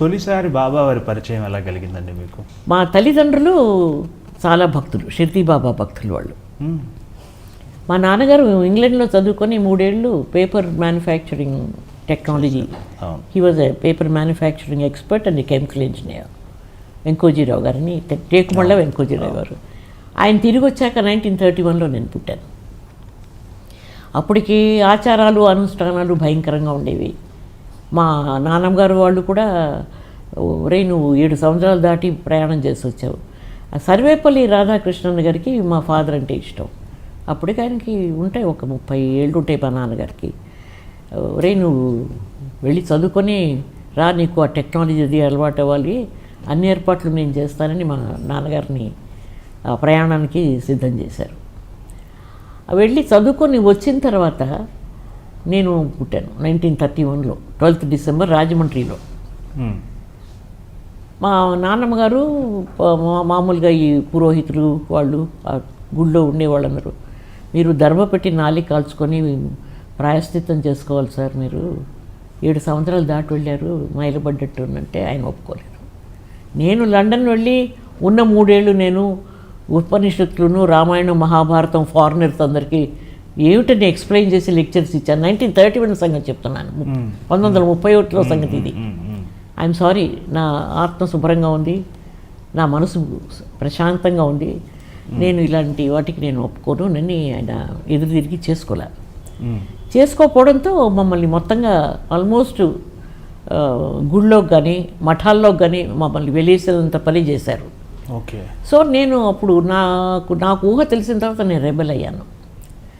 తొలిసారి బాబా వారి పరిచయం ఎలా కలిగిందండి మీకు? మా తల్లిదండ్రులు చాలా భక్తులు షిర్దీ బాబా భక్తులు వాళ్ళు. మా నాన్నగారు ఇంగ్లాండ్లో చదువుకొని మూడేళ్ళు paper manufacturing technology. He was a paper manufacturing expert and chemical engineer Venkojirao గారిని టేకుమళ్ళ వెంకోజీరావు గారు. ఆయన తిరిగి వచ్చాక నైన్టీన్ థర్టీ వన్లో నేను పుట్టాను. అప్పటికి ఆచారాలు అనుష్ఠానాలు భయంకరంగా ఉండేవి. మా నాన్నగారు వాళ్ళు కూడా ఒరే నువ్వు ఏడు సంవత్సరాలు దాటి ప్రయాణం చేసి వచ్చావు. ఆ సర్వేపల్లి రాధాకృష్ణన్ గారికి మా ఫాదర్ అంటే ఇష్టం. అప్పటికి ఆయనకి ఉంటాయి ఒక ముప్పై ఏళ్ళు ఉంటాయి మా నాన్నగారికి. ఒరే నువ్వు వెళ్ళి చదువుకొని రా నీకు ఆ టెక్నాలజీ అది అలవాటు అవ్వాలి. అన్ని ఏర్పాట్లు నేను చేస్తానని మా నాన్నగారిని ఆ ప్రయాణానికి సిద్ధం చేశారు. వెళ్ళి చదువుకొని వచ్చిన తర్వాత నేను పుట్టాను నైన్టీన్ థర్టీ వన్లో. ట్వెల్త్ డిసెంబర్ రాజమండ్రిలో. మా నాన్నమ్మ గారు ప- మా- మామూలుగా ఈ పురోహితులు వాళ్ళు గుళ్ళో ఉండేవాళ్ళందరూ. మీరు ధర్మ పెట్టి నాలి కాల్చుకొని ప్రాయశ్చిత్తం చేసుకోవాలి సార్ మీరు. ఏడు సంవత్సరాలు దాటి వెళ్ళారు మైలబడ్డట్టు అంటే ఆయన ఒప్పుకోలేదు. నేను లండన్ వెళ్ళి ఉన్న మూడేళ్ళు నేను ఉపనిషత్తులను రామాయణం మహాభారతం ఫారినర్స్ అందరికీ ఏమిటని ఎక్స్ప్లెయిన్ చేసి లెక్చర్స్ ఇచ్చాను నైన్టీన్ థర్టీ వన్ సంగతి చెప్తున్నాను. పంతొమ్మిది వందల ముప్పై ఒకటిలో సంగతి ఇది. ఐఎమ్ సారీ నా ఆత్మ శుభ్రంగా ఉంది. నా మనసు ప్రశాంతంగా ఉంది. నేను ఇలాంటి వాటికి నేను ఒప్పుకోను. నన్ను ఆయన ఎదురు తిరిగి చేసుకోలే. చేసుకోకపోవడంతో మమ్మల్ని మొత్తంగా ఆల్మోస్ట్ ఆ, గుళ్ళోకి కానీ మఠాల్లోకి కానీ మమ్మల్ని వెలేసేంత పని చేశారు. ఓకే. సో నేను అప్పుడు నాకు నాకు ఊహ తెలిసిన తర్వాత నేను రెబెల్ అయ్యాను.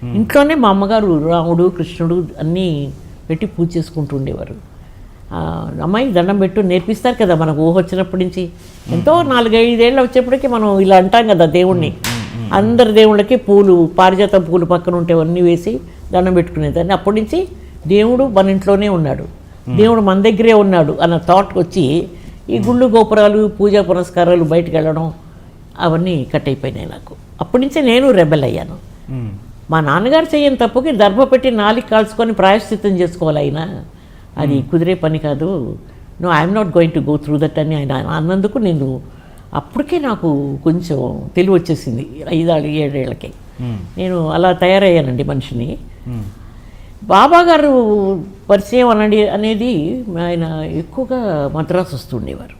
ఇంట్లోనే మా అమ్మగారు రాముడు కృష్ణుడు అన్నీ పెట్టి పూజ చేసుకుంటూ ఉండేవారు అమ్మాయి దండం పెట్టు నేర్పిస్తారు కదా మనకు ఊహ వచ్చినప్పటి నుంచి. ఎంతో నాలుగైదేళ్ళు వచ్చేప్పటికి మనం ఇలా అంటాం కదా దేవుణ్ణి. అందరి దేవుళ్ళకి పూలు పారిజాత పూలు పక్కన ఉంటేవన్నీ వేసి దండం పెట్టుకునేదాన్ని. అప్పటి నుంచి దేవుడు మన ఇంట్లోనే ఉన్నాడు. దేవుడు మన దగ్గరే ఉన్నాడు అన్న థాట్ వచ్చి ఈ గుళ్ళు గోపురాలు పూజా పురస్కారాలు బయటకు వెళ్ళడం అవన్నీ కట్ అయిపోయినాయి నాకు. అప్పటి నుంచే నేను రెబెల్ అయ్యాను. మా నాన్నగారు చేయని తప్పుకి దర్భ పెట్టి నాలుగు కాల్చుకొని ప్రాయశ్చిత్తం చేసుకోవాలి అయినా అది కుదిరే పని కాదు. No I'm not going to go through that అని ఆయన అన్నందుకు నేను అప్పటికే నాకు కొంచెం తెలివి వచ్చేసింది. ఐదాళ్ళు ఏడేళ్ళకి. నేను అలా తయారయ్యానండి మనిషిని. బాబా గారు పరిచయం అనండి అనేది ఆయన ఎక్కువగా మద్రాసు వస్తుండేవారు.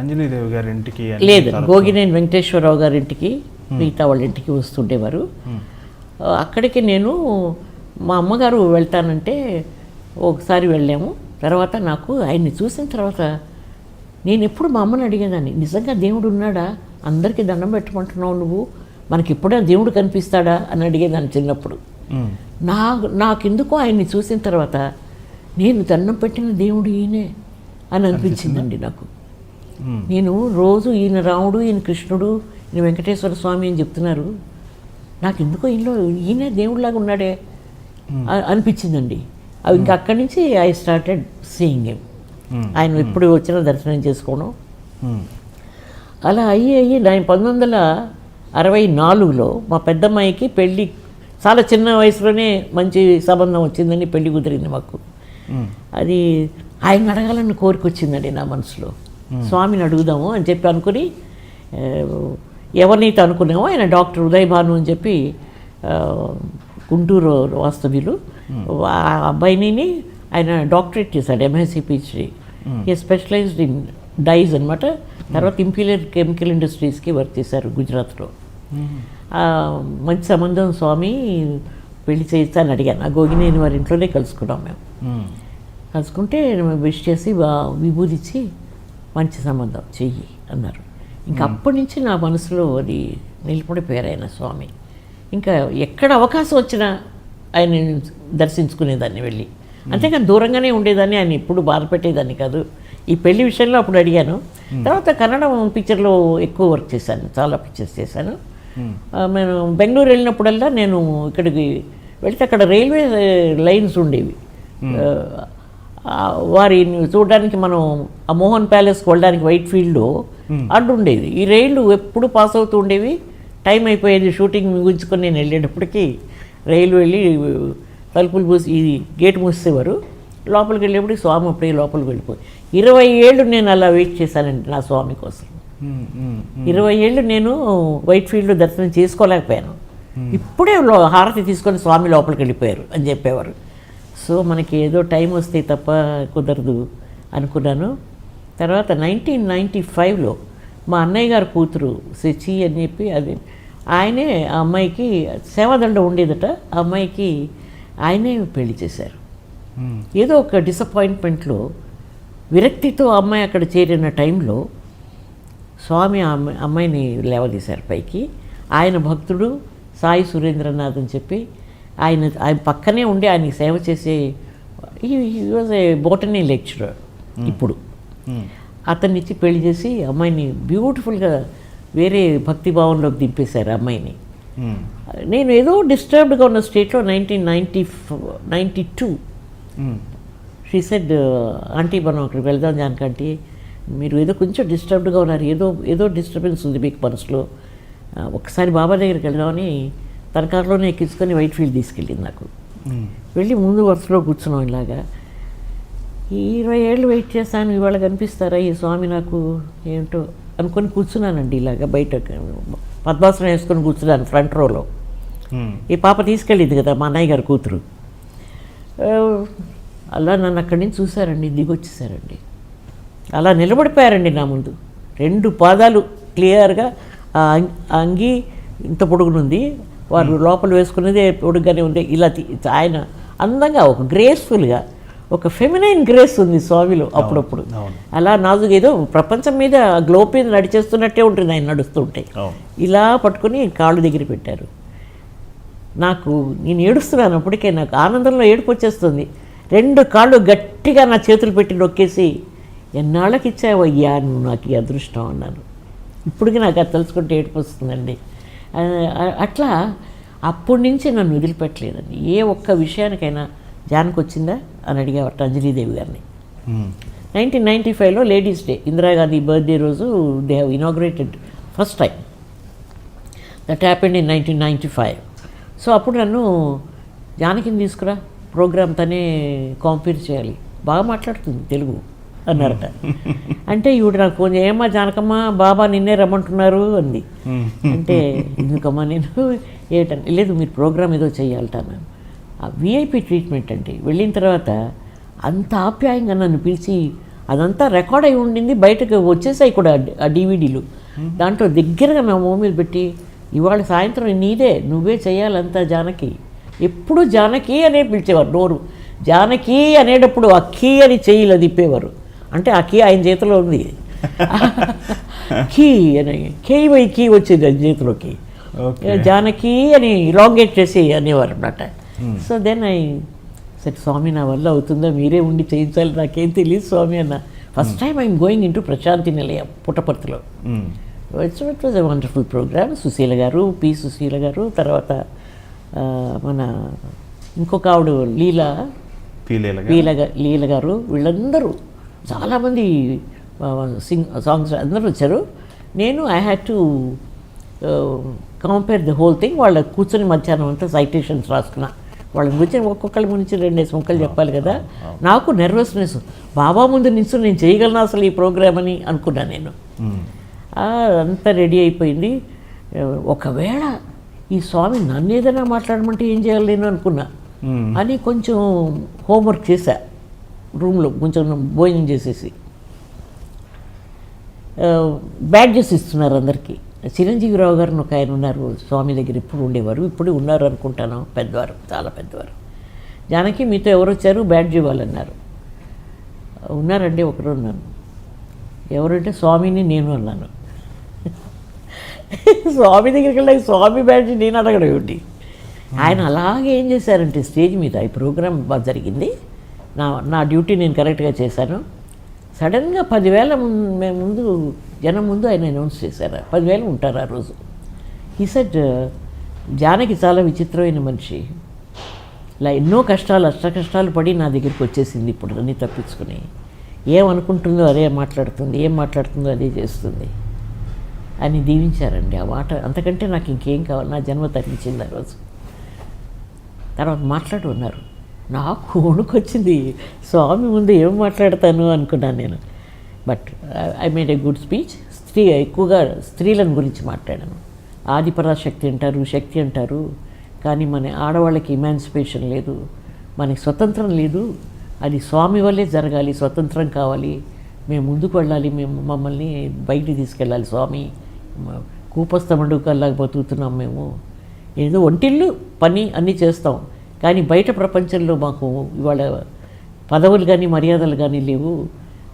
అంజనీదేవి గారి ఇంటికి అని లేదు గోగినేని వెంకటేశ్వరరావు గారి ఇంటికి మిగతా వాళ్ళ ఇంటికి వస్తుండేవారు. అక్కడికి నేను మా అమ్మగారు వెళ్తానంటే ఒకసారి వెళ్ళాము. తర్వాత నాకు ఆయన్ని చూసిన తర్వాత నేను ఎప్పుడు మా అమ్మని అడిగేదాన్ని నిజంగా దేవుడు ఉన్నాడా? అందరికీ దండం పెట్టమంటున్నావు నువ్వు? మనకి ఇప్పుడే దేవుడు కనిపిస్తాడా? అని అడిగేదాన్ని చిన్నప్పుడు. నా నాకెందుకో ఆయన్ని చూసిన తర్వాత నేను దండం పెట్టిన దేవుడు ఈయనే అని అనిపించిందండి నాకు. నేను రోజు ఈయన రాముడు ఈయన కృష్ణుడు ఈయన వెంకటేశ్వర స్వామి అని చెప్తున్నారు. నాకు ఎందుకో ఈయనలో ఈయనే దేవుడిలాగా ఉన్నాడే అనిపించిందండి. అవి ఇంకా అక్కడి నుంచి I started seeing him. Hmm. ఆయన ఎప్పుడు వచ్చినా దర్శనం చేసుకోవడం. అలా అయ్యి అయ్యి నేను పంతొమ్మిది వందల అరవై నాలుగులో మా పెద్దమ్మాయికి పెళ్ళి చాలా చిన్న వయసులోనే మంచి సంబంధం వచ్చిందని పెళ్ళి కుదిరింది మాకు. అది ఆయన అడగాలని కోరిక వచ్చిందండి నా మనసులో. స్వామిని అడుగుదాము అని చెప్పి అనుకుని ఎవరినైతే అనుకున్నామో ఆయన డాక్టర్ ఉదయ్ భాను అని చెప్పి గుంటూరు వాస్తవ్యులు. ఆ అబ్బాయిని ఆయన డాక్టరేట్ చేశాడు ఎంఎస్సి పిహెచ్డి ఈ స్పెషలైజ్డ్ ఇన్ డైజ్ అనమాట తర్వాత ఇంపీరియర్ కెమికల్ ఇండస్ట్రీస్కి వర్క్ చేశారు గుజరాత్లో. ఆ, మంచి సంబంధం స్వామి పెళ్ళి అని అడిగాను. ఆ గోగినేని వారి ఇంట్లోనే కలుసుకున్నాం మేము. మ్మ్. కలుసుకుంటే విష్ చేసి వా- విభూది ఇచ్చి మంచి సంబంధం చెయ్యి అన్నారు. ఇంకా అప్పటి నుంచి నా మనసులో అది నిలబడిపోయారు ఆయన స్వామి. ఇంకా ఎక్కడ అవకాశం వచ్చినా ఆయన దర్శించుకునేదాన్ని వెళ్ళి. అంతేకాని దూరంగానే ఉండేదాన్ని ఆయన ఎప్పుడు బాధ పెట్టేదాన్ని కాదు. ఈ పెళ్ళి విషయంలో అప్పుడు అడిగాను. తర్వాత కన్నడ పిక్చర్లో ఎక్కువ వర్క్ చేశాను చాలా పిక్చర్స్ చేశాను. నేను బెంగళూరు వెళ్ళినప్పుడల్లా నేను ఇక్కడికి వెళితే అక్కడ రైల్వే లైన్స్ ఉండేవి. వారిని చూడడానికి మనం ఆ మోహన్ ప్యాలెస్కి వెళ్ళడానికి వైట్ ఫీల్డ్లో అడ్డు ఉండేది ఈ రైళ్ళు ఎప్పుడు పాస్ అవుతూ ఉండేవి? టైం అయిపోయేది షూటింగ్ ముగించుకొని నేను వెళ్ళేటప్పటికి రైలు వెళ్ళి తలుపులు మూసి ఈ గేట్ మూసేవారు. లోపలికి వెళ్ళేప్పుడు స్వామి అప్పుడే లోపలికి వెళ్ళిపోయి. ఇరవై ఏళ్ళు నేను అలా వెయిట్ చేశానండి నా స్వామి కోసం. ఉమ్, ఉమ్. ఇరవై ఏళ్ళు నేను వైట్ ఫీల్డ్ దర్శనం చేసుకోలేకపోయాను. ఇప్పుడే హారతి తీసుకొని స్వామి లోపలికి వెళ్ళిపోయారు అని చెప్పేవారు. సో మనకి ఏదో టైం వస్తే తప్ప కుదరదు అనుకున్నాను. తర్వాత నైన్టీన్ నైంటీ ఫైవ్లో మా అన్నయ్య గారి కూతురు శచి అని చెప్పి అది ఆయనే ఆ అమ్మాయికి సేవాదండ ఉండేదట. ఆ అమ్మాయికి ఆయనే పెళ్ళి చేశారు. ఏదో ఒక డిసప్పాయింట్మెంట్లో విరక్తితో అమ్మాయి అక్కడ చేరిన టైంలో స్వామి అమ్మాయిని లేవదీశారు పైకి. ఆయన భక్తుడు సాయి సురేంద్రనాథ్ అని చెప్పి ఆయన ఆయన పక్కనే ఉండి ఆయనకి సేవ చేసే ఈ వాజ్ ఏ బోటనీ లెక్చరర్ ఇప్పుడు. అతన్ని ఇచ్చి పెళ్ళి చేసి అమ్మాయిని బ్యూటిఫుల్గా వేరే భక్తి భావంలోకి దింపేశారు అమ్మాయిని. నేను ఏదో డిస్టర్బ్డ్గా ఉన్న స్టేట్లో nineteen ninety ninety two she said aunty మనం అక్కడికి వెళ్దాం జానకంటే. మీరు ఏదో కొంచెం డిస్టర్బ్డ్గా ఉన్నారు. ఏదో ఏదో డిస్టర్బెన్స్ ఉంది మీకు మనసులో. ఒకసారి బాబా దగ్గరికి వెళ్దామని తన కారులోనే ఎక్కించుకొని వైట్ ఫీల్డ్ తీసుకెళ్ళింది నాకు. వెళ్ళి ముందు వరుసలో కూర్చున్నాం ఇలాగా. ఈ ఇరవై ఏళ్ళు వెయిట్ చేస్తాను ఇవాళ కనిపిస్తారా? ఈ స్వామి నాకు ఏంటో అనుకొని కూర్చున్నానండి ఇలాగా బయట. పద్మాసనం వేసుకొని కూర్చున్నాను ఫ్రంట్ రోలో. ఈ పాప తీసుకెళ్ళింది కదా మా అన్నయ్య గారి కూతురు. అలా నన్ను అక్కడి నుంచి చూశారండి దిగొచ్చేసారండి అలా నిలబడిపోయారండి నా ముందు. రెండు పాదాలు క్లియర్గా ఆ అంగ్- ఆ అంగి ఇంత పొడుగునుంది వారు లోపల వేసుకునేదే పొడుగ్గానే ఉంది. ఇలా ఆయన అందంగా ఒక గ్రేస్ఫుల్గా ఒక ఫెమినైన్ గ్రేస్ ఉంది స్వామిలో అప్పుడప్పుడు. అలా నాజుగా ఏదో ప్రపంచం మీద గ్లోబ్ మీద నడిచేస్తున్నట్టే ఉంటుంది ఆయన నడుస్తుంటే. ఇలా పట్టుకొని కాళ్ళు దగ్గర పెట్టారు. నాకు నేను ఏడుస్తున్నాను అప్పటికే నాకు ఆనందంలో ఏడుపు వచ్చేస్తుంది. రెండు కాళ్ళు గట్టిగా నా చేతులు పెట్టి నొక్కేసి ఎన్నాళ్ళకి ఇచ్చావయ్యా నువ్వు నాకు ఈ అదృష్టం? అన్నాను. ఇప్పటికి నాకు అది తలుచుకుంటే ఏడుపు వస్తుందండి. అట్లా అప్పటి నుంచి నన్ను వదిలిపెట్టలేదండి. ఏ ఒక్క విషయానికైనా జానకి వచ్చిందా అని అడిగేవారు అంజలీదేవి గారిని. నైన్టీన్ నైంటీ ఫైవ్లో లేడీస్ డే ఇందిరాగాంధీ బర్త్డే రోజు they have inaugurated first time. That happened in nineteen ninety five. So అప్పుడు నన్ను జానకిని తీసుకురా ప్రోగ్రామ్ తనే కాంపీర్ చేయాలి. బాగా మాట్లాడుతుంది తెలుగు అన్నారట. అంటే ఈవిడ నాకు ఫోన్ ఏమ్మా జానకమ్మ బాబా నిన్నే రమ్మంటున్నారు అంది. అంటే ఎందుకమ్మా నేను? ఏటంటే లేదు మీరు ప్రోగ్రామ్ ఏదో ఆ విఐపి ట్రీట్మెంట్ అండి. వెళ్ళిన తర్వాత అంత ఆప్యాయంగా నన్ను పిలిచి అదంతా రికార్డ్ అయి ఉండింది బయటకు వచ్చేసాయి కూడా ఆ డివిడీలు దాంట్లో దగ్గరగా నా మోమీలు పెట్టి ఇవాళ సాయంత్రం నీదే నువ్వే చేయాలంతా జానకి. ఎప్పుడు జానకి అనే పిలిచేవారు నోరు. జానకి అనేటప్పుడు ఆ కీ అని చెయ్యిలా తిప్పేవారు. అంటే ఆ కీ ఆయన చేతిలో ఉంది. కీ అని కీ బై కీ వచ్చేది ఆయన చేతిలోకి. జానకి అని ఇలాంగేట్ చేసి అనేవారు అనమాట సో దెన్ ఐ సరే స్వామి నా వల్ల అవుతుందా? మీరే ఉండి చేయించాలి. నాకేం తెలియదు స్వామి అన్న. First time I'm going into Prashanti Nilayam పుట్టపర్తిలో it's it was a wonderful programme Susheela garu P Susheela గారు తర్వాత మన ఇంకొక ఆవిడ లీలా లీల లీల గారు వీళ్ళందరూ చాలామంది సింగ్ సాంగ్స్ అందరూ వచ్చారు. నేను I had to compere the whole thing వాళ్ళ కూర్చొని మధ్యాహ్నం అంతా సైటేషన్స్ రాసుకున్నా. వాళ్ళని గురించి ఒక్కొక్కరి గురించి రెండేసి ముక్కలు చెప్పాలి కదా. నాకు నెర్వస్నెస్ బాబా ముందు నిల్చో నేను చేయగలను అసలు ఈ ప్రోగ్రామ్ అని అనుకున్నా నేను. అంతా రెడీ అయిపోయింది. ఒకవేళ ఈ స్వామి నన్ను ఏదైనా మాట్లాడమంటే ఏం చేయాలి నేను అనుకున్నా. అని కొంచెం హోంవర్క్ చేశా. రూమ్లో కొంచెం భోజనం చేసేసి. బ్యాడ్జెస్ ఇస్తున్నారు అందరికీ. చిరంజీవిరావు గారు ఒక ఆయన ఉన్నారు స్వామి దగ్గర ఇప్పుడు ఉండేవారు ఇప్పుడు ఉన్నారు అనుకుంటాను పెద్దవారు చాలా పెద్దవారు. జానకి మీతో ఎవరు వచ్చారు? బ్యాడ్జ్ ఇవ్వాలన్నారు ఉన్నారండి ఒకరు ఉన్నాను. ఎవరంటే స్వామిని నేను అన్నాను. స్వామి దగ్గరికి వెళ్ళాక స్వామి బ్యాడ్జ్ నేను అడగడం ఏమిటి? ఆయన అలాగే ఏం చేశారంటే స్టేజ్ మీద ఈ ప్రోగ్రామ్ బాగా జరిగింది. నా నా డ్యూటీ నేను కరెక్ట్గా చేశాను. సడన్గా పదివేల ముం- ముందు జనం ముందు ఆయన అనౌన్స్ చేశారు. పదివేలు ఉంటారు ఆ రోజు. ఈ సెట్ జానకి చాలా విచిత్రమైన మనిషి. ఇలా ఎన్నో కష్టాలు అష్ట కష్టాలు పడి నా దగ్గరికి వచ్చేసింది ఇప్పుడు అన్నీ తప్పించుకుని. ఏమనుకుంటుందో అదే మాట్లాడుతుంది ఏం మాట్లాడుతుందో అదే చేస్తుంది. అని దీవించారండి ఆ మాట. అంతకంటే నాకు ఇంకేం కావాలి? నా జన్మ తగ్గించింది ఆ రోజు. తర్వాత మాట్లాడు ఉన్నారు నాకు వణుకొచ్చింది స్వామి ముందు ఏం మాట్లాడతాను అనుకున్నాను నేను. But I made a good speech స్త్రీ ఎక్కువగా స్త్రీలను గురించి మాట్లాడాను. ఆదిపరాశక్తి అంటారు శక్తి అంటారు. కానీ మన ఆడవాళ్ళకి ఇమాన్సిపేషన్ లేదు. మనకి స్వతంత్రం లేదు. అది స్వామి వల్లే జరగాలి స్వతంత్రం కావాలి. మేము ముందుకు వెళ్ళాలి మేము మమ్మల్ని బయటికి తీసుకెళ్ళాలి స్వామి. కూపస్తమండుకల్లాగా బతుకుతున్నాం మేము. ఏదో ఒంటిల్లు పని అన్నీ చేస్తాం. కానీ బయట ప్రపంచంలో మాకు ఇవాళ పదవులు కానీ మర్యాదలు కానీ లేవు.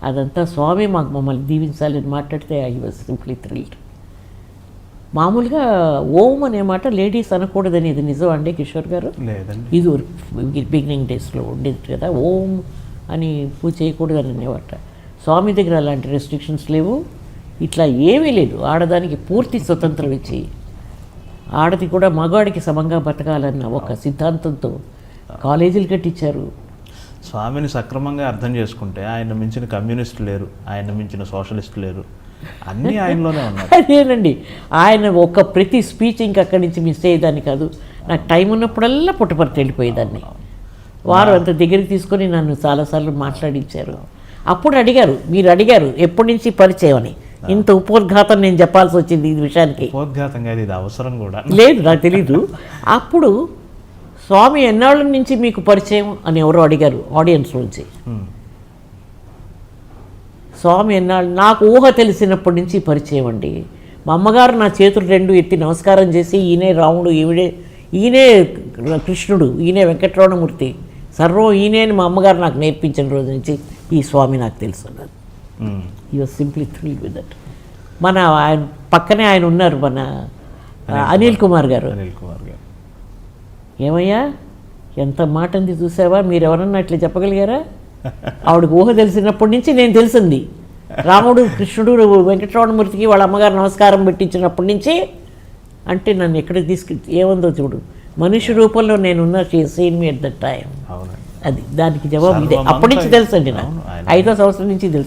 అదంతా స్వామి మాకు మమ్మల్ని దీవించాలి అని మాట్లాడితే ఐ వాజ్ సింప్లీ థ్రిల్డ్ మామూలుగా ఓం అనే మాట లేడీస్ అనకూడదని ఇది నిజం అండి కిషోర్ గారు? లేదండి. ఇది బిగినింగ్ డేస్లో ఉండేది కదా ఓం అని పూజ చేయకూడదని అనేవాట. స్వామి దగ్గర అలాంటి రెస్ట్రిక్షన్స్ లేవు. ఇట్లా ఏమీ లేదు. ఆడదానికి పూర్తి స్వతంత్రం ఇచ్చి ఆడది కూడా మగవాడికి సమంగా బతకాలన్న ఒక సిద్ధాంతంతో కాలేజీలు కట్టించారు. స్వామిని సక్రమంగా అర్థం చేసుకుంటే ఆయన మించిన కమ్యూనిస్ట్ లేరు ఆయన మించిన సోషలిస్ట్ లేరు. అన్నీ ఆయనలోనే ఉన్నారు అదేనండి. ఆయన ఒక ప్రతి స్పీచ్ ఇంక అక్కడి నుంచి మిస్ అయ్యేదాన్ని కాదు. నాకు టైం ఉన్నప్పుడల్లా పుట్టపర్తి వెళ్ళిపోయేదాన్ని. వారు అంత దగ్గరికి తీసుకొని నన్ను చాలాసార్లు మాట్లాడించారు. అప్పుడు అడిగారు మీరు అడిగారు ఎప్పటి నుంచి పరిచయం అని. ఇంత ఉపోద్ఘాతం నేను చెప్పాల్సి వచ్చింది ఈ విషయానికి. ఉపోద్ఘాతంగా ఇది అవసరం కూడా. లేదు నాకు తెలీదు. అప్పుడు స్వామి ఎన్నాళ్ళ నుంచి మీకు పరిచయం అని ఎవరో అడిగారు ఆడియన్స్ నుంచి. స్వామి ఎన్నాళ్ళు నాకు ఊహ తెలిసినప్పటి నుంచి పరిచయం అండి. మా అమ్మగారు నా చేతులు రెండు ఎత్తి నమస్కారం చేసి ఈయనే రాముడు ఈవిడే ఈయనే కృష్ణుడు ఈయనే వెంకటరమణమూర్తి సర్వం ఈయనే అని మా అమ్మగారు నాకు నేర్పించిన రోజు నుంచి ఈ స్వామి నాకు తెలుసు was simply thrill with that మన ఆయన పక్కనే ఆయన ఉన్నారు మన అనిల్ కుమార్. గారు. అనిల్ కుమార్ గారు. ఏమయ్యా? ఎంత మాట ఉంది చూసావా? మీరు ఎవరన్నా అట్లా చెప్పగలిగారా? ఆవిడకి ఊహ తెలిసినప్పటి నుంచి నేను తెలిసింది. రాముడు కృష్ణుడు వెంకటరమణమూర్తికి వాళ్ళ అమ్మగారు నమస్కారం పెట్టించినప్పటి నుంచి అంటే నన్ను ఎక్కడికి తీసుకు ఏముందో చూడు. మనిషి రూపంలో నేనున్న seen me at that time అది దానికి జవాబు ఇదే. అప్పటి నుంచి తెలుసండి నాకు. ఐదో సంవత్సరం నుంచి తెలుసు.